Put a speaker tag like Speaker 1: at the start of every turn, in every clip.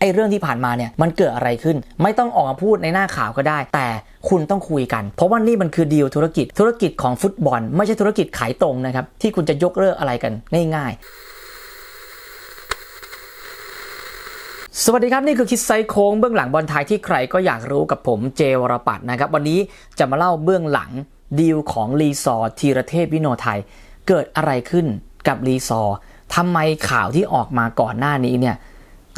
Speaker 1: ไอ้เรื่องที่ผ่านมาเนี่ยมันเกิดอะไรขึ้น ไม่ต้องออกมาพูดในหน้าข่าวก็ได้ แต่คุณต้องคุยกัน เพราะว่านี่มันคือดีลธุรกิจธุรกิจของฟุตบอล ไม่ใช่ธุรกิจขายตรงนะครับที่คุณจะยกเลิกอะไรกันง่ายๆสวัสดีครับ นี่คือคิดไซโค้งเบื้องหลังบอลไทยที่ใครก็อยากรู้กับผมเจวรปัตนะครับ วันนี้จะมาเล่าเบื้องหลังดีลของรีซอร์ธีรเทพวิโนไทย เกิดอะไรขึ้นกับรีซอร์ทำไมข่าวที่ออกมาก่อนหน้านี้เนี่ย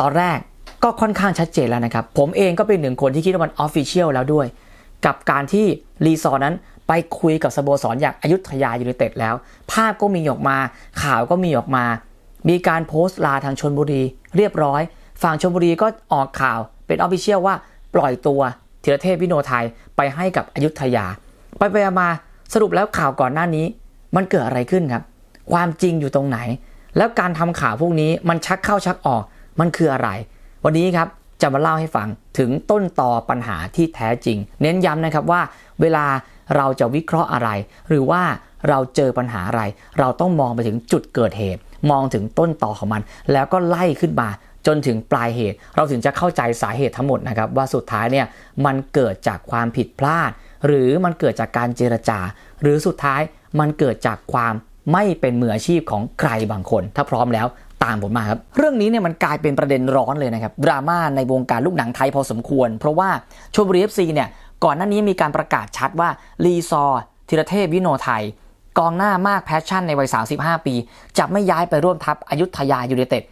Speaker 1: ตอนแรก ก็ค่อนข้างชัดเจนแล้วนะครับ ผมเองก็เป็นหนึ่งคนที่คิดว่ามันออฟฟิเชียลแล้วด้วย กับการที่รีซอร์นั้นไปคุยกับสโมสรอย่างอายุทยายูไนเต็ดแล้ว ภาพก็มีออกมา ข่าวก็มีออกมา มีการโพสต์ลาทางชนบุรี เรียบร้อย ฝั่งชลบุรีก็ออกข่าวเป็นออฟฟิเชียลว่าปล่อยตัวธีรเทพวิโนไทยไปให้กับอยุธยา ไปไปมาสรุปแล้วข่าวก่อนหน้านี้ มันเกิดอะไรขึ้นครับ ความจริงอยู่ตรงไหน แล้วการทำข่าวพวกนี้มันชักเข้าชักออกมันคืออะไร วันนี้ครับจะมาเล่าให้ฟังถึงต้นต่อปัญหาที่แท้จริง เน้นย้ำนะครับว่า เวลาเราจะวิเคราะห์อะไร หรือว่าเราเจอปัญหาอะไร เราต้องมองไปถึงจุดเกิดเหตุ มองถึงต้นต่อของมัน แล้วก็ไล่ขึ้นมาจนถึงปลายเหตุ เราถึงจะเข้าใจสาเหตุทั้งหมดนะครับว่าสุดท้ายเนี่ยมันเกิดจากความผิดพลาด หรือมันเกิดจากการเจรจา หรือสุดท้ายมันเกิดจากความไม่เป็นมืออาชีพของใครบางคน ถ้าพร้อมแล้ว ตามผมมาครับ เรื่องนี้เนี่ยมันกลายเป็นประเด็นร้อนเลยนะครับ ดราม่าในวงการลูกหนังไทยพอสมควร เพราะว่าชลบุรีเอฟซีเนี่ยก่อนหน้านี้มีการประกาศชัดว่ารีซอธีรเทพวิโนไทย กองหน้ามากแพชชั่นในวัย 35 ปี จะไม่ย้ายไปร่วมทัพอยุธยายูไนเต็ด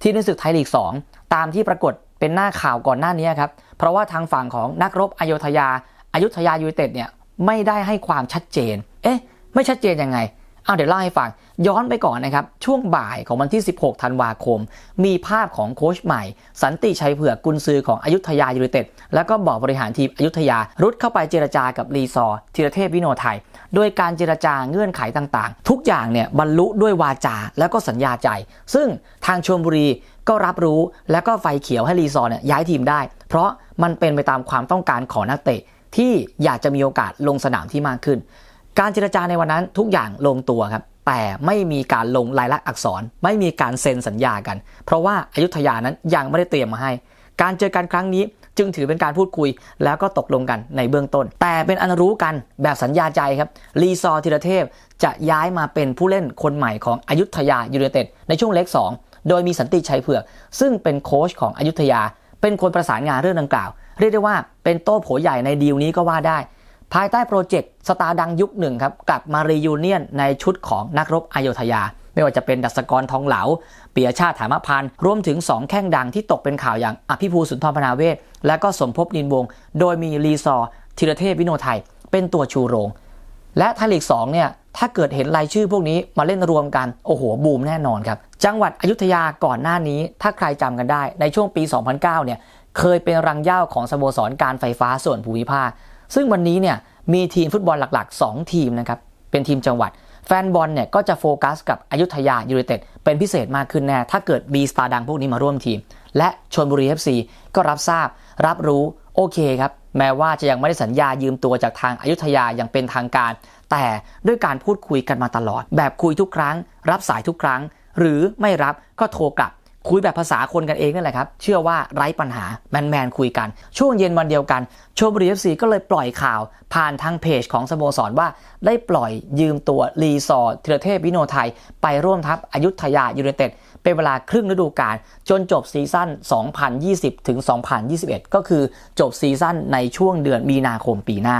Speaker 1: ที่ในศึกไทยลีก 2 ตามที่ปรากฏเป็นหน้าข่าวก่อนหน้านี้ครับ เพราะว่าทางฝั่งของนักรบอยุธยาอายุธยายูไนเต็ดเนี่ยไม่ได้ให้ความชัดเจน เอ๊ะ ไม่ชัดเจนยังไง เอาเดี๋ยวเล่าให้ฟัง ย้อนไปก่อนนะครับ ช่วงบ่ายของวันที่ 16 ธันวาคม มีภาพของโค้ชใหม่ สันติชัยเผือกกุนซือของอยุธยายูไนเต็ด แล้วก็บอกบริหารทีมอยุธยา รุดเข้าไปเจรจากับรีซอร์ธีรเทพวิโนไทย โดยการเจรจาเงื่อนไขต่างๆ ทุกอย่างเนี่ยบรรลุด้วยวาจาแล้วก็สัญญาใจ ซึ่งทางชลบุรีก็รับรู้แล้วก็ไฟเขียวให้รีซอร์เนี่ยย้ายทีมได้ เพราะมันเป็นไปตามความต้องการของนักเตะที่อยากจะมีโอกาสลงสนามที่มากขึ้น การเจรจาในวันนั้นทุกอย่างลงตัวครับ แต่ไม่มีการลงลายลักษณ์อักษร ไม่มีการเซ็นสัญญากัน เพราะว่าอายุทยานั้นยังไม่ได้เตรียมมาให้ การเจอกันครั้งนี้จึงถือเป็นการพูดคุยแล้วก็ตกลงกันในเบื้องต้น แต่เป็นอันรู้กันแบบสัญญาใจครับรีซอร์ธีรเทพจะย้ายมาเป็นผู้เล่นคนใหม่ของอายุทยายูไนเต็ดในช่วงเล็ก 2 โดยมีสันติชัยเผือก ซึ่งเป็นโค้ชของอายุทยา เป็นคนประสานงานเรื่องดังกล่าว เรียกได้ว่าเป็นโต้โผใหญ่ในดีลนี้ก็ว่าได้ ภายใต้โปรเจกต์สตาร์ดังยุคหนึ่งครับกลับมารียูเนียนในชุดของนักรบอโยธยา ไม่ว่าจะเป็นดัชกรทองเหลาเปียชาติถามพันธ์รวมถึง 2 แข้งดังที่ตกเป็นข่าวอย่างอภิภูสุนทรพนาเวศ และก็สมภพนินวง โดยมีรีซอร์ธีรเทพวิโนไทย เป็นตัวชูโรง และไทยลีก2เนี่ยถ้าเกิดเห็นรายชื่อพวกนี้มาเล่นรวมกัน โอ้โห บูมแน่นอนครับ จังหวัดอยุธยาก่อนหน้านี้ ถ้าใครจำกันได้ในช่วงปี 2009 เนี่ยเคยเป็นรังย่าของสโมสรการไฟฟ้าส่วนภูมิภาค ซึ่งวันนี้เนี่ยมีทีมฟุตบอลหลักๆ 2 ทีมนะครับ เป็นทีมจังหวัด แฟนบอลเนี่ยก็จะโฟกัสกับอยุธยายูไนเต็ดเป็นพิเศษมากขึ้นแน่ ถ้าเกิดมีสตาร์ดังพวกนี้มาร่วมทีม และชนบุรี FC ก็รับทราบ รับรู้โอเคครับ แม้ว่าจะยังไม่ได้สัญญายืมตัวจากทางอายุทยาอย่างเป็นทางการ แต่ด้วยการพูดคุยกันมาตลอด แบบคุยทุกครั้ง รับสายทุกครั้ง หรือไม่รับก็โทรกลับ คุยแบบภาษาคนกันเองนั่นแหละครับ เชื่อว่าไร้ปัญหาแมนแมนคุยกัน ช่วงเย็นวันเดียวกันชมบุรีเอฟซีก็เลยปล่อยข่าว ผ่านทางเพจของสโมสรว่า ได้ปล่อยยืมตัวรีซอร์ธีรเทพวิโนไทย ไปร่วมทัพอยุธยายูไนเต็ดเป็นเวลาครึ่งฤดูกาลจนจบซีซั่น 2020 ถึง 2021 ก็คือจบซีซั่นในช่วงเดือนมีนาคมปีหน้า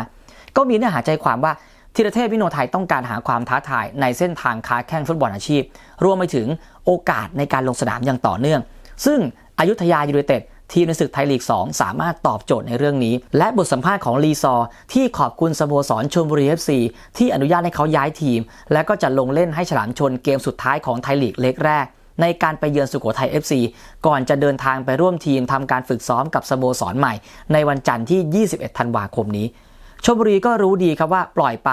Speaker 1: ก็มีเนื้อหาใจความว่า ธีรเทพวิโนไทยต้องการหาความท้าทายในเส้นทางค้าแข่งฟุตบอลอาชีพ รวมไปถึงโอกาสในการลงสนามอย่างต่อเนื่อง ซึ่งอายุทยายูไนเต็ดทีมในศึกไทยลีก 2 สามารถตอบโจทย์ในเรื่องนี้ และบทสัมภาษณ์ของลีซอ ที่ขอบคุณสโมสรชลบุรี FC ที่อนุญาตให้เขาย้ายทีม และก็จะลงเล่นให้ฉลามชนเกมสุดท้ายของไทยลีกเล็กแรก ในการไปเยือนสุโขทัย FC ก่อนจะเดินทางไปร่วมทีมทำการฝึกซ้อมกับสโมสรใหม่ ในวันจันทร์ที่ 21 ธันวาคมนี้ ชลบุรีก็รู้ดีครับว่าปล่อยไป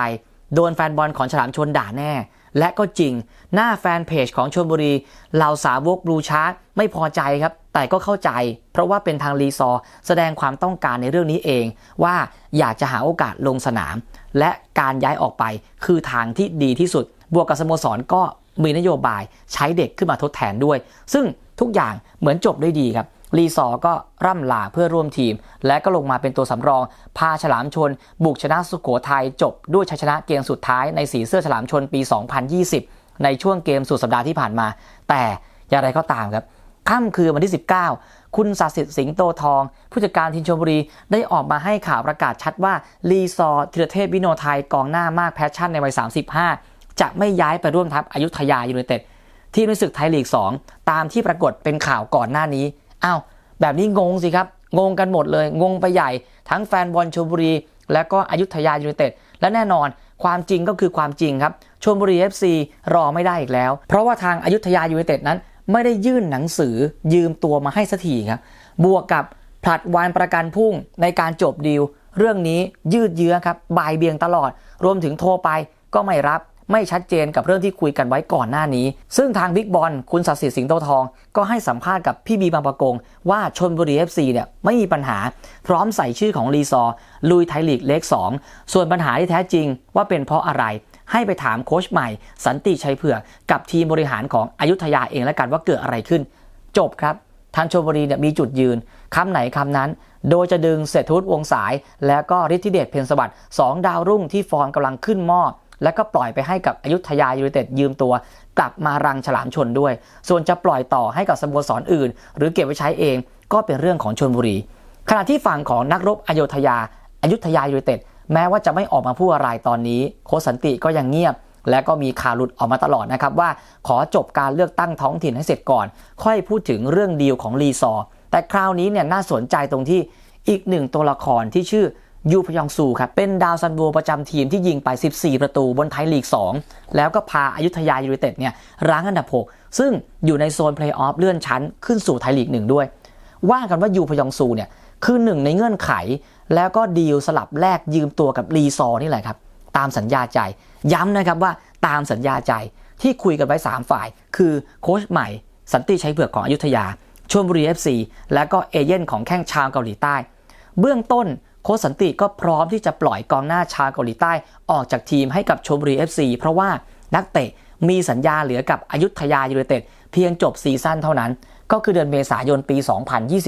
Speaker 1: โดนแฟนบอลของฉลามชนด่าแน่ และก็จริงหน้าแฟนเพจของชลบุรีเหล่าสาวกบลูชาร์กไม่พอใจครับ แต่ก็เข้าใจ เพราะว่าเป็นทางรีซอแสดงความต้องการในเรื่องนี้เอง ว่าอยากจะหาโอกาสลงสนาม และการย้ายออกไปคือทางที่ดีที่สุด บวกกับสโมสรก็มีนโยบายใช้เด็กขึ้นมาทดแทนด้วย ซึ่งทุกอย่างเหมือนจบด้วยดีครับ ลีซอก็ร่ำลาเพื่อร่วมทีม และก็ลงมาเป็นตัวสำรอง พาฉลามชน บุกชนะสุโขทัยจบด้วยชัยชนะเกมสุดท้ายในสีเสื้อฉลามชนปี 2020 ในช่วงเกมสุดสัปดาห์ที่ผ่านมา แต่อย่างไรก็ตามครับค่ำคืนวันที่ 19 คุณศาสิทธิ์สิงโตทอง ผู้จัดการทีมชลบุรีได้ออกมาให้ข่าวประกาศชัดว่าลีซอธีรเทพวิโนไทยกองหน้ามากแพชชั่นในวัย 35 จะไม่ย้ายไปร่วมทัพอยุธยายูไนเต็ดที่ในศึกไทยลีก 2 ตามที่ปรากฏเป็นข่าวก่อนหน้านี้ อ้าวแบบนี้งงสิครับ งงกันหมดเลย งงไปใหญ่ ทั้งแฟนบอลชลบุรี และก็อยุธยายูไนเต็ด และแน่นอนความจริงก็คือความจริงครับชลบุรี FC รอไม่ได้อีกแล้ว เพราะว่าทางอายุธยายูไนเต็ดนั้น ไม่ได้ยื่นหนังสือยืมตัวมาให้สักทีครับ บวกกับผลัดวันประกันพุ่งในการจบดีล เรื่องนี้ยืดเยื้อครับบ่ายเบียงตลอด รวมถึงโทรไปก็ไม่รับ ไม่ชัดเจนกับเรื่องที่คุยกันไว้ก่อนหน้านี้ ซึ่งทางบิ๊กบอลคุณศักดิ์สิทธิ์สิงโตทอง ก็ให้สัมภาษณ์กับพี่บีบางประกง ว่าชนบุรี FC เนี่ยไม่มีปัญหา พร้อมใส่ชื่อของรีซอร์ลุยไทยลีกเลข2ส่วนปัญหาที่แท้จริงว่าเป็นเพราะอะไรให้ไปถามโค้ชใหม่ สันติชัยเผือกกับทีมบริหารของอยุธยาเองแล้วกันว่าเกิดอะไรขึ้น จบครับทางชลบุรีเนี่ยมีจุดยืนคำไหนคำนั้น โดยจะดึงเศรษฐวุฒิวงสาย แล้วก็ฤทธิเดชเพ็ญสวัสดิ์สองดาวรุ่งที่ฟอร์มกำลังขึ้นหม้อ แล้วก็ปล่อยไปให้กับอยุธยายูไนเต็ดยืมตัว กลับมารังฉลามชนด้วย ส่วนจะปล่อยต่อให้กับสโมสรออื่น หรือเก็บไว้ใช้เองก็เป็นเรื่องของชนบุรี ขณะที่ฝั่งของนักรบอโยธยาอายุทยายูไนเต็ดแม้ว่าจะไม่ออกมาพูดอะไรตอนนี้โคสันติก็ยังเงียบ และก็มีข่าวหลุดออกมาตลอดนะครับว่าขอจบการเลือกตั้งท้องถิ่นให้เสร็จก่อน ค่อยพูดถึงเรื่องดีลของรีซอร์แต่คราวนี้เนี่ยน่าสนใจตรงที่อีกหนึ่งตัวละครที่ชื่อ ยูพยองซูครับเป็นดาวซันโวประจำทีมที่ยิงไป 14 ประตูบนไทยลีก 2 แล้วก็พาอายุทยายูไนเต็ดเนี่ยรั้งอันดับ 6 ซึ่งอยู่ในโซนเพลย์ออฟเลื่อนชั้นขึ้นสู่ไทยลีกหนึ่งด้วย ว่ากันว่ายูพยองซูเนี่ยคือหนึ่งในเงื่อนไข แล้วก็ดีลสลับแลกยืมตัวกับรีซอนี่แหละครับ ตามสัญญาใจ ย้ำนะครับว่าตามสัญญาใจที่คุยกันไว้ 3 ฝ่าย คือโค้ชใหม่ สันติชัยเผือกของอยุธยาชลบุรีเอฟซีและก็เอเย่นของแข้งชาวเกาหลีใต้ เบื้องต้น โค้ชสันติก็พร้อมที่จะปล่อยกองหน้าชาวเกาหลีใต้ออกจากทีมให้กับชลบุรีเอฟซีเพราะว่านักเตะมีสัญญาเหลือกับอยุธยายูไนเต็ดเพียงจบซีซั่นเท่านั้น ก็คือเดือนเมษายนปี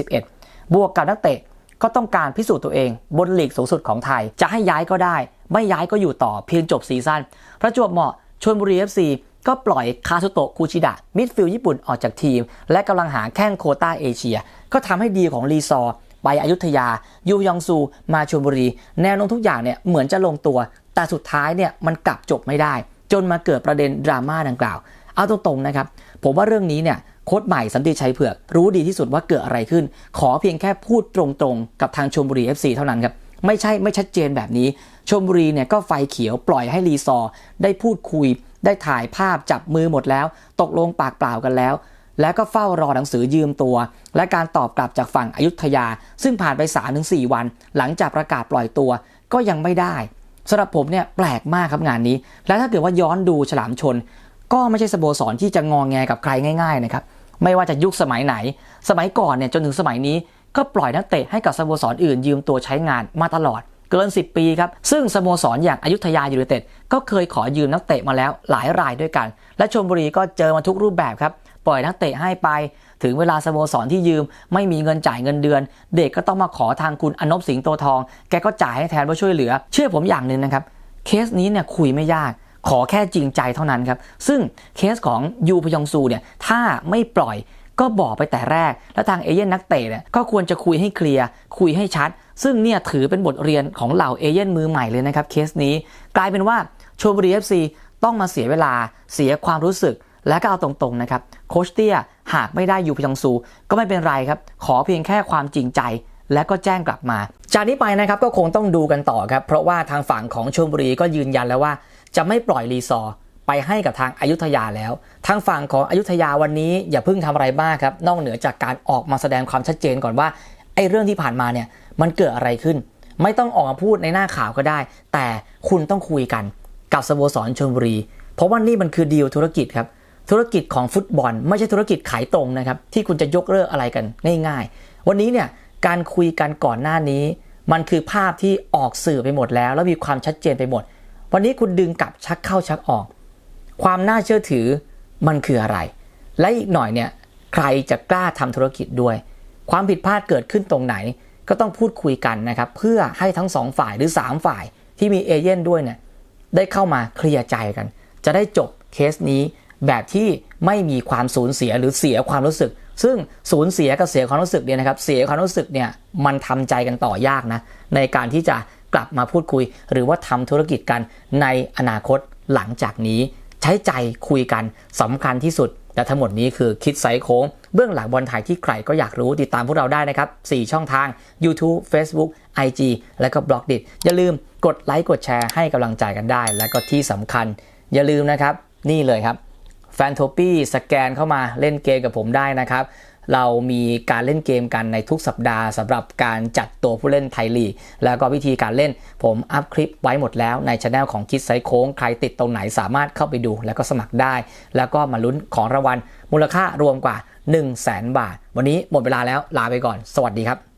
Speaker 1: 2021 บวกกับนักเตะก็ต้องการพิสูจน์ตัวเอง บนลีกสูงสุดของไทย จะให้ย้ายก็ได้ ไม่ย้ายก็อยู่ต่อเพียงจบซีซั่นประจวบเหมาะชลบุรีเอฟซีก็ปล่อยคาซุโตะคูชิดะมิดฟิลด์ญี่ปุ่นออกจากทีม และกำลังหาแข้งโคต้าเอเชีย ก็ทำให้ดีของรีซอร์ ไปอยุธยา ยูยองซู มาชลบุรี แนวโน้มทุกอย่างเนี่ยเหมือนจะลงตัว แต่สุดท้ายเนี่ยมันกลับจบไม่ได้ จนมาเกิดประเด็นดราม่าดังกล่าว เอาตรงๆนะครับ ผมว่าเรื่องนี้เนี่ยโค้ชใหม่สันติชัยเผือกรู้ดีที่สุดว่าเกิดอะไรขึ้น ขอเพียงแค่พูดตรงๆ กับทางชลบุรี FC เท่านั้นครับไม่ใช่ไม่ชัดเจนแบบนี้ชลบุรีเนี่ยก็ไฟเขียวปล่อยให้รีซอได้พูดคุย ได้ถ่ายภาพจับมือหมดแล้ว ตกลงปากเปล่ากันแล้ว แล้วก็เฝ้ารอหนังสือยืมตัว และการตอบกลับจากฝั่งอยุธยา ซึ่งผ่านไป 3-4 วัน หลังจากประกาศปล่อยตัวก็ยังไม่ได้สำหรับผมเนี่ยแปลกมากครับงานนี้ และถ้าเกิดว่าย้อนดูฉลามชน ก็ไม่ใช่สโมสรที่จะงองแงกับใครง่ายๆนะครับไม่ว่าจะยุคสมัยไหน สมัยก่อนเนี่ยจนถึงสมัยนี้ก็ปล่อยนักเตะให้กับสโมสรอื่นยืมตัวใช้งานมาตลอดเกิน 10 ปีครับ ซึ่งสโมสรอย่างอายุทยายูไนเต็ดก็เคยขอยืมนักเตะมาแล้วหลายรายด้วยกัน และชลบุรีก็เจอมาทุกรูปแบบครับ ปล่อยนักเตะให้ไป ถึงเวลาสโมสรที่ยืม ไม่มีเงินจ่ายเงินเดือน เด็กก็ต้องมาขอทางคุณอนบสิงโตทอง แกก็จ่ายให้แทนเพื่อช่วยเหลือ เชื่อผมอย่างหนึ่งนะครับ เคสนี้เนี่ยคุยไม่ยาก ขอแค่จริงใจเท่านั้นครับ ซึ่งเคสของยูพยองซูเนี่ยถ้าไม่ปล่อยก็บอกไปแต่แรก แล้วทางเอเย่นนักเตะเนี่ยก็ควรจะคุยให้เคลียร์ คุยให้ชัด ซึ่งเนี่ยถือเป็นบทเรียนของเหล่าเอเย่นมือใหม่เลยนะครับเคสนี้ กลายเป็นว่าชลบุรีเอฟซีต้องมาเสียเวลาเสียความรู้สึก และก็เอาตรงๆนะครับโคชเตี้ยหากไม่ได้ยูพยองซู ก็ไม่เป็นไรครับ ขอเพียงแค่ความจริงใจและก็แจ้งกลับมา จากนี้ไปนะครับก็คงต้องดูกันต่อครับ เพราะว่าทางฝั่งของชลบุรีก็ยืนยันแล้วว่า จะไม่ปล่อยรีซอร์ไปให้กับทางอายุทยาแล้ว ทางฝั่งของอายุทยาวันนี้อย่าเพิ่งทำอะไรมากครับ นอกเหนือจากการออกมาแสดงความชัดเจนก่อนว่าไอ้เรื่องที่ผ่านมาเนี่ยมันเกิดอะไรขึ้น ไม่ต้องออกมาพูดในหน้าข่าวก็ได้ แต่คุณต้องคุยกันกับสโมสรชลบุรี เพราะว่านี่มันคือดีลธุรกิจครับ ธุรกิจของฟุตบอล ไม่ใช่ธุรกิจขายตรงนะครับ ที่คุณจะยกเลิกอะไรกันง่าย ๆ วันนี้เนี่ยการคุยกันก่อนหน้านี้ มันคือภาพที่ออกสื่อไปหมดแล้ว แล้วมีความชัดเจนไปหมด วันนี้คุณดึงกลับชักเข้าชักออก ความน่าเชื่อถือมันคืออะไร และอีกหน่อยเนี่ยใครจะกล้าทำธุรกิจด้วย ความผิดพลาดเกิดขึ้นตรงไหน ก็ต้องพูดคุยกันนะครับเพื่อให้ทั้งสองฝ่ายหรือ 3 ฝ่ายที่มีเอเย่นด้วยเนี่ยได้เข้ามาเคลียร์ใจกัน จะได้จบเคสนี้ แบบที่ไม่มีความสูญเสียหรือเสียความรู้สึก ซึ่งสูญเสียกับเสียความรู้สึกเนี่ยนะครับ เสียความรู้สึกเนี่ยมันทำใจกันต่อยากนะในการที่จะกลับมาพูดคุย หรือว่าทำธุรกิจกันในอนาคตหลังจากนี้ ใช้ใจคุยกันสำคัญที่สุดและทั้งหมดนี้คือคิดไซโค้งเบื้องหลังบอลไทยที่ใครก็อยากรู้ติดตามพวกเราได้นะครับ 4 ช่องทาง YouTube Facebook IG และก็บล็อกดิอย่าลืมกดไลค์กดแชร์ให้กำลังใจกันได้ และก็ที่สำคัญ อย่าลืมนะครับ นี่เลยครับ แฟนโทปี้สแกนเข้ามาเล่นเกมกับผมได้นะครับ เรามีการเล่นเกมกันในทุกสัปดาห์สำหรับการจัดตัวผู้เล่นไทยลีก แล้วก็วิธีการเล่นผมอัพคลิปไว้หมดแล้วในช anel ของคิดไซโค้ง ใครติดตรงไหนสามารถเข้าไปดู แล้วก็สมัครได้ แล้วก็มาลุ้นของรางวัลมูลค่ารวมกว่า 1 0 0 0 0แบาท วันนี้หมดเวลาแล้วลาไปก่อน สวัสดีครับ